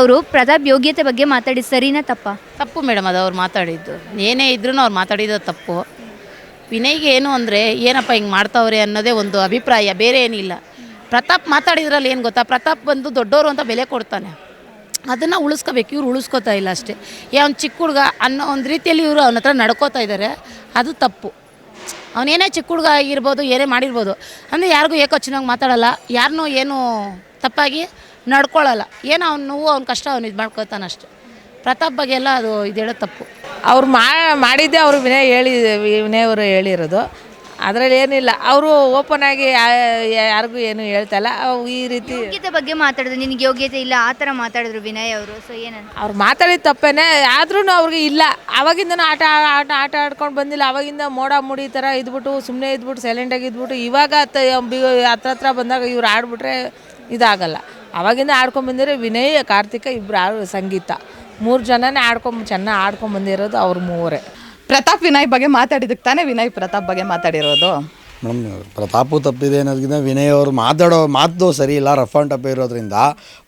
ಅವರು ಪ್ರತಾಪ್ ಯೋಗ್ಯತೆ ಬಗ್ಗೆ ಮಾತಾಡಿ ಸರಿನಾ ತಪ್ಪ? ತಪ್ಪು ಮೇಡಮ್, ಅದು ಅವ್ರು ಮಾತಾಡಿದ್ದು. ಏನೇ ಇದ್ರೂ ಅವ್ರು ಮಾತಾಡಿದ್ದು ತಪ್ಪು. ವಿನಯ್ಗೆ ಏನು ಅಂದರೆ, ಏನಪ್ಪ ಹಿಂಗೆ ಮಾಡ್ತಾವ್ರೆ ಅನ್ನೋದೇ ಒಂದು ಅಭಿಪ್ರಾಯ, ಬೇರೆ ಏನಿಲ್ಲ. ಪ್ರತಾಪ್ ಮಾತಾಡಿದ್ರಲ್ಲಿ ಏನು ಗೊತ್ತಾ? ಪ್ರತಾಪ್ ಬಂದು ದೊಡ್ಡವರು ಅಂತ ಬೆಲೆ ಕೊಡ್ತಾನೆ. ಅದನ್ನು ಉಳಿಸ್ಕೋಬೇಕು, ಇವ್ರು ಉಳಿಸ್ಕೋತಾ ಇಲ್ಲ ಅಷ್ಟೇ. ಏ, ಅವ್ನು ಚಿಕ್ಕ ಹುಡುಗ ಅನ್ನೋ ಒಂದು ರೀತಿಯಲ್ಲಿ ಇವರು ಅವನ ಹತ್ರ ನಡ್ಕೋತಾ ಇದ್ದಾರೆ ಅದು ತಪ್ಪು. ಅವನೇನೇ ಚಿಕ್ಕ ಹುಡುಗ ಆಗಿರ್ಬೋದು, ಏನೇ ಮಾಡಿರ್ಬೋದು, ಅಂದರೆ ಯಾರಿಗೂ ಏಕೋಚನಾಗಿ ಮಾತಾಡಲ್ಲ ಯಾರನ್ನೂ ಏನು ತಪ್ಪಾಗಿ ನಡ್ಕೊಳ್ಳಲ್ಲ ಏನೋ ಅವ್ನು ನೋವು ಅವ್ನ ಕಷ್ಟ ಅವ್ನು ಇದು ಮಾಡ್ಕೋತಾನೆ ಅಷ್ಟೆ. ಪ್ರತಾಪ್ ಬಗ್ಗೆ ಎಲ್ಲ ಅದು ಇದು ಹೇಳೋದು ತಪ್ಪು. ಅವ್ರು ಮಾಡಿದ್ದೆ ಅವರು ವಿನಯ್ ಹೇಳಿ ವಿನಯ್ ಅವರು ಹೇಳಿರೋದು. ಅದರಲ್ಲಿ ಏನಿಲ್ಲ. ಅವರು ಓಪನ್ ಆಗಿ ಯಾರಿಗೂ ಏನು ಹೇಳ್ತಾ ಇಲ್ಲ. ಅವು ಈ ರೀತಿ ಯೋಗ್ಯತೆ ಬಗ್ಗೆ ಮಾತಾಡಿದ್ರು. ನಿನಗೆ ಯೋಗ್ಯತೆ ಇಲ್ಲ ಆ ಥರ ಮಾತಾಡಿದ್ರು ವಿನಯ್ ಅವರು. ಸೊ ಏನಂತ? ಅವ್ರು ಮಾತಾಡಿದ ತಪ್ಪೇನೆ. ಆದ್ರೂ ಅವ್ರಿಗೆ ಇಲ್ಲ. ಅವಾಗಿಂದ ಆಟ ಆಟ ಆಟ ಆಡ್ಕೊಂಡು ಬಂದಿಲ್ಲ. ಅವಾಗಿಂದ ಮೋಡ ಮುಡಿ ಥರ ಇದ್ಬಿಟ್ಟು ಸುಮ್ಮನೆ ಇದ್ಬಿಟ್ಟು ಸೈಲೆಂಟಾಗಿ ಇದ್ಬಿಟ್ಟು ಇವಾಗ ಹತ್ರ ಹತ್ರ ಬಂದಾಗ ಇವ್ರು ಆಡ್ಬಿಟ್ರೆ ಇದಾಗಲ್ಲ. ಅವಾಗಿಂದ ಆಡ್ಕೊಂಡು ವಿನಯ ವಿನಯ್ ಕಾರ್ತಿಕ ಇಬ್ಬರು ಆಡು ಸಂಗೀತ. ಮೂರು ಜನನೇ ಆಡ್ಕೊಂಡು ಚೆನ್ನಾಗಿ ಆಡ್ಕೊಂಡು ಬಂದಿರೋದು ಅವ್ರ ಮೂವರೇ. ಪ್ರತಾಪ್ ವಿನಯ್ ಬಗ್ಗೆ ಮಾತಾಡಿದಕ್ಕೆ ತಾನೇ ವಿನಯ್ ಪ್ರತಾಪ್ ಬಗ್ಗೆ ಮಾತಾಡಿರೋದು? ಮೇಡಮ್ ಪ್ರತಾಪು ತಪ್ಪಿದೆ ಅನ್ನೋದಕ್ಕಿಂತ ವಿನಯ್ ಅವರು ಮಾತಾಡೋ ಮಾತು ಸರಿ ಇಲ್ಲ ರಫ್ ಆ್ಯಂಡ್ ಟಪ್ ಇರೋದ್ರಿಂದ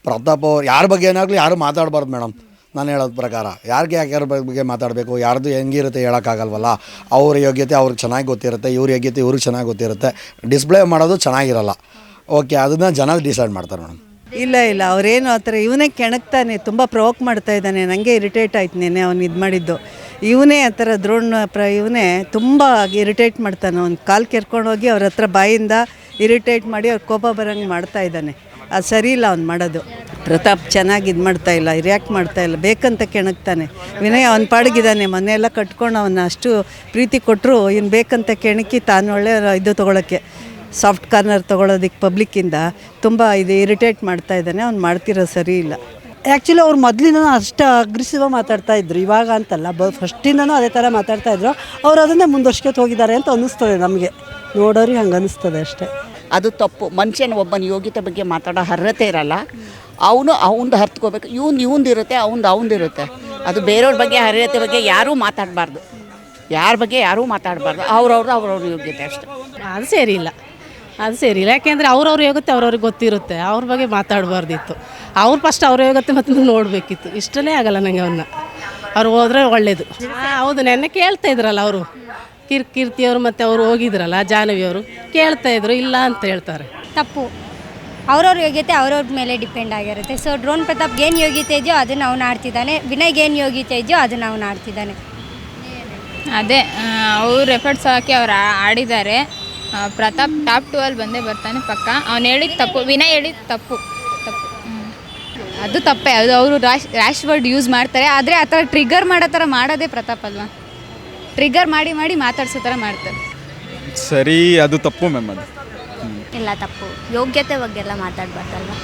ಪ್ರತಾಪ್ ಅವ್ರು ಯಾರ ಬಗ್ಗೆ ಏನಾಗಲಿ ಯಾರು ಮಾತಾಡಬಾರ್ದು ಮೇಡಮ್. ನಾನು ಹೇಳೋದ್ ಪ್ರಕಾರ ಯಾರಿಗೆ ಯಾಕೆ ಯಾರ ಬಗ್ಗೆ ಮಾತಾಡಬೇಕು ಯಾರ್ದು ಹೆಂಗಿರುತ್ತೆ ಹೇಳೋಕ್ಕಾಗಲ್ವಲ್ಲ ಅವ್ರ ಯೋಗ್ಯತೆ ಅವ್ರಿಗೆ ಚೆನ್ನಾಗಿ ಗೊತ್ತಿರುತ್ತೆ ಇವ್ರ ಯೋಗ್ಯತೆ ಇವ್ರಿಗೆ ಚೆನ್ನಾಗಿ ಗೊತ್ತಿರುತ್ತೆ ಡಿಸ್ಪ್ಲೇ ಮಾಡೋದು ಚೆನ್ನಾಗಿರಲ್ಲ. ಓಕೆ ಅದನ್ನ ಜನ ಡಿಸೈಡ್ ಮಾಡ್ತಾರೆ ಮೇಡಮ್. ಇಲ್ಲ ಇಲ್ಲ. ಅವರೇನು ಆ ಥರ, ಇವನೇ ಕೆಣಕ್ತಾನೆ, ತುಂಬ ಪ್ರವೋಕ್ ಮಾಡ್ತಾ ಇದ್ದಾನೆ. ನನಗೆ ಇರಿಟೇಟ್ ಆಯ್ತು ನೆನೆ ಅವ್ನು ಇದು ಮಾಡಿದ್ದು. ಇವನೇ ಆ ಥರ ದ್ರೋಣ ಪ್ರ, ಇವನೇ ತುಂಬ ಇರಿಟೇಟ್ ಮಾಡ್ತಾನೆ. ಅವ್ನು ಕಾಲು ಕೆರ್ಕೊಂಡು ಹೋಗಿ ಅವ್ರ ಹತ್ರ ಬಾಯಿಂದ ಇರಿಟೇಟ್ ಮಾಡಿ ಅವ್ರ ಕೋಪ ಬರೋಂಗೆ ಮಾಡ್ತಾ ಇದ್ದಾನೆ. ಅದು ಸರಿ ಇಲ್ಲ ಅವ್ನು ಮಾಡೋದು. ಪ್ರತಾಪ್ ಚೆನ್ನಾಗಿ ಇದು ಮಾಡ್ತಾ ಇಲ್ಲ ರಿಯಾಕ್ಟ್ ಮಾಡ್ತಾ ಇಲ್ಲ, ಬೇಕಂತ ಕೆಣಕ್ತಾನೆ. ವಿನಯ್ ಅವ್ನು ಪಾಡಗಿದ್ದಾನೆ, ಮನೆಯೆಲ್ಲ ಕಟ್ಕೊಂಡು ಅವನ್ನ ಅಷ್ಟು ಪ್ರೀತಿ ಕೊಟ್ಟರು ಇವ್ನು ಬೇಕಂತ ಕೆಣಕಿ ತಾನು ಒಳ್ಳೆ ಇದು ತೊಗೊಳಕ್ಕೆ. ಸಾಫ್ಟ್ ಕಾರ್ನರ್ ತೊಗೊಳೋದಕ್ಕೆ ಪಬ್ಲಿಕ್ಕಿಂದ ತುಂಬ ಇದು ಇರಿಟೇಟ್ ಮಾಡ್ತಾ ಇದ್ದಾನೆ ಅವ್ನು ಮಾಡ್ತಿರೋ ಸರಿ ಇಲ್ಲ. ಆ್ಯಕ್ಚುಲಿ ಅವ್ರು ಮೊದಲಿನ ಅಷ್ಟು ಅಗ್ರೆಸಿವ್ ಮಾತಾಡ್ತಾ ಇದ್ರು ಇವಾಗ ಅಂತಲ್ಲ ಬ ಫಸ್ಟಿಂದನೂ ಅದೇ ಥರ ಮಾತಾಡ್ತಾ ಇದ್ರು. ಅವ್ರು ಅದನ್ನೇ ಮುಂದುವರ್ಸ್ಕೊತ ಹೋಗಿದ್ದಾರೆ ಅಂತ ಅನ್ನಿಸ್ತದೆ ನಮಗೆ. ನೋಡೋರಿಗೆ ಹಂಗೆ ಅನ್ನಿಸ್ತದೆ ಅಷ್ಟೇ. ಅದು ತಪ್ಪು. ಮನುಷ್ಯನ ಒಬ್ಬನ ಯೋಗ್ಯತೆ ಬಗ್ಗೆ ಮಾತಾಡೋ ಅರ್ಹತೆ ಇರಲ್ಲ. ಅವನು ಅವಂದು ಹರ್ತ್ಕೋಬೇಕು ಇವ್ನು ಇವಂದು ಇರುತ್ತೆ ಅವಂದು ಅವಂದು ಇರುತ್ತೆ. ಅದು ಬೇರೆಯವ್ರ ಬಗ್ಗೆ ಅರ್ಹತೆ ಬಗ್ಗೆ ಯಾರೂ ಮಾತಾಡಬಾರ್ದು. ಯಾರ ಬಗ್ಗೆ ಯಾರೂ ಮಾತಾಡಬಾರ್ದು. ಅವ್ರವ್ರದ್ದು ಅವ್ರವ್ರ ಯೋಗ್ಯತೆ ಅಷ್ಟೇ. ಅದು ಸರಿ ಇಲ್ಲ ಅದು ಸರಿ ಇಲ್ಲ. ಯಾಕೆಂದರೆ ಅವ್ರವ್ರ ಯೋಗತ್ತೆ ಅವ್ರವ್ರಿಗೆ ಗೊತ್ತಿರುತ್ತೆ. ಅವ್ರ ಬಗ್ಗೆ ಮಾತಾಡಬಾರ್ದಿತ್ತು. ಅವ್ರು ಫಸ್ಟ್ ಅವ್ರ ಯೋಗತ್ತೆ ಮತ್ತು ನೋಡಬೇಕಿತ್ತು. ಇಷ್ಟನೇ ಆಗಲ್ಲ ನನಗೆ ಅವನ್ನ ಅವ್ರು ಹೋದ್ರೆ ಒಳ್ಳೇದು. ಹಾಂ ಹೌದು ನೆನ್ನೆ ಕೇಳ್ತಾ ಇದ್ರಲ್ಲ ಅವರು. ಕಿರ್ ಕೀರ್ತಿಯವರು ಮತ್ತು ಅವರು ಹೋಗಿದ್ರಲ್ಲ ಜಾಹ್ನವಿಯವರು ಕೇಳ್ತಾ ಇದ್ರು ಇಲ್ಲ ಅಂತ ಹೇಳ್ತಾರೆ. ತಪ್ಪು. ಅವ್ರವ್ರ ಯೋಗ್ಯತೆ ಅವ್ರವ್ರ ಮೇಲೆ ಡಿಪೆಂಡ್ ಆಗಿರುತ್ತೆ. ಸೊ ಡ್ರೋನ್ ಪ್ರತಾಪ್ ಏನು ಯೋಗ್ಯತೆ ಇದೆಯೋ ಅದನ್ನು ಅವನು ಆಡ್ತಿದ್ದಾನೆ. ವಿನಯ್ಗೆ ಏನು ಯೋಗ್ಯತೆ ಇದೆಯೋ ಅದನ್ನು ಅವನು ಆಡ್ತಿದ್ದಾನೆ. ಅದೇ ಅವ್ರು ಎಫರ್ಟ್ಸ್ ಹಾಕಿ ಅವ್ರು ಆಡಿದ್ದಾರೆ. ಪ್ರತಾಪ್ ಟಾಪ್ ಟು ಅಲ್ಲಿ ಬಂದೇ ಬರ್ತಾನೆ ಪಕ್ಕ. ಅವ್ನು ಹೇಳಿದ ತಪ್ಪು. ವಿನಯ್ ಹೇಳಿದ ತಪ್ಪು. ತಪ್ಪು. ಅದು ತಪ್ಪೇ. ಅದು ಅವರು ರ್ಯಾಶ್ ರ್ಯಾಶ್ ವರ್ಡ್ ಯೂಸ್ ಮಾಡ್ತಾರೆ. ಆದರೆ ಆ ಥರ ಟ್ರಿಗರ್ ಮಾಡೋ ಥರ ಮಾಡೋದೇ ಪ್ರತಾಪ್ ಅಲ್ವಾ? ಟ್ರಿಗರ್ ಮಾಡಿ ಮಾಡಿ ಮಾತಾಡ್ಸೋ ಥರ ಮಾಡ್ತಾರೆ. ಸರಿ ಅದು ತಪ್ಪು ಮ್ಯಾಮ್ ಅದು. ಇಲ್ಲ ತಪ್ಪು. ಯೋಗ್ಯತೆ ಬಗ್ಗೆ ಎಲ್ಲ ಮಾತಾಡಬಾರ್ದಲ್ವಾ?